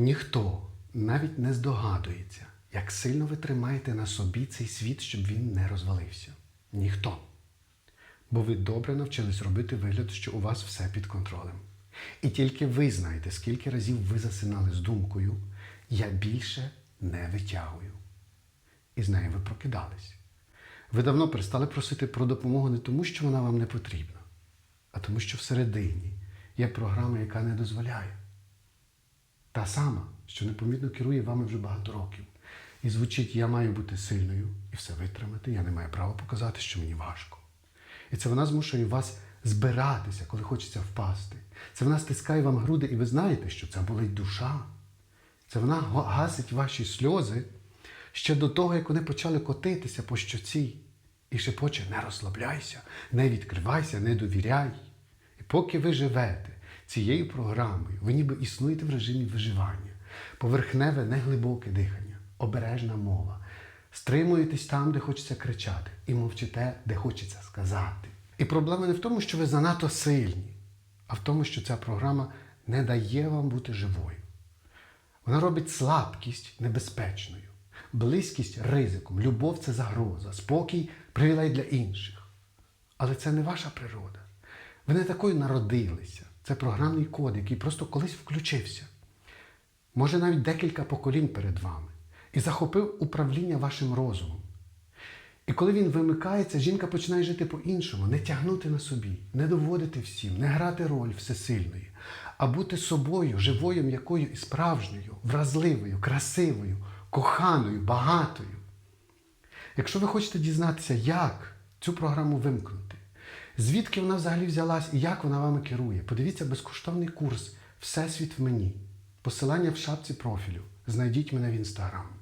Ніхто навіть не здогадується, як сильно ви тримаєте на собі цей світ, щоб він не розвалився. Ніхто. Бо ви добре навчились робити вигляд, що у вас все під контролем. І тільки ви знаєте, скільки разів ви засинали з думкою Я більше не витягую. І з нею ви прокидались. Ви давно перестали просити про допомогу не тому, що вона вам не потрібна, а тому, що всередині є програма, яка не дозволяє. Та сама, що непомітно керує вами вже багато років. І звучить Я маю бути сильною і все витримати, я не маю права показати, що мені важко. І це вона змушує вас збиратися, коли хочеться впасти. Це вона стискає вам груди, і ви знаєте, що це болить душа. Це вона гасить ваші сльози ще до того, як вони почали котитися по щоці. І шепоче не розслабляйся, не відкривайся, не довіряй. І поки ви живете цією програмою, ви ніби існуєте в режимі виживання, поверхневе, неглибоке дихання, обережна мова. Стримуєтесь там, де хочеться кричати, і мовчите, де хочеться сказати. І проблема не в тому, що ви занадто сильні, а в тому, що ця програма не дає вам бути живою. Вона робить слабкість небезпечною, близькість ризиком, любов це загроза, спокій привілей для інших. Але це не ваша природа. Ви не такою народилися. Це програмний код, який просто колись включився. Може навіть декілька поколінь перед вами, і захопив управління вашим розумом. І коли він вимикається, жінка починає жити по-іншому, не тягнути на собі, не доводити всім, не грати роль всесильної, а бути собою, живою, м'якою і справжньою, вразливою, красивою, коханою, багатою. Якщо ви хочете дізнатися, як цю програму вимкнути, звідки вона взагалі взялась і як вона вами керує, подивіться безкоштовний курс Всесвіт в мені. Посилання в шапці профілю. Знайдіть мене в інстаграм.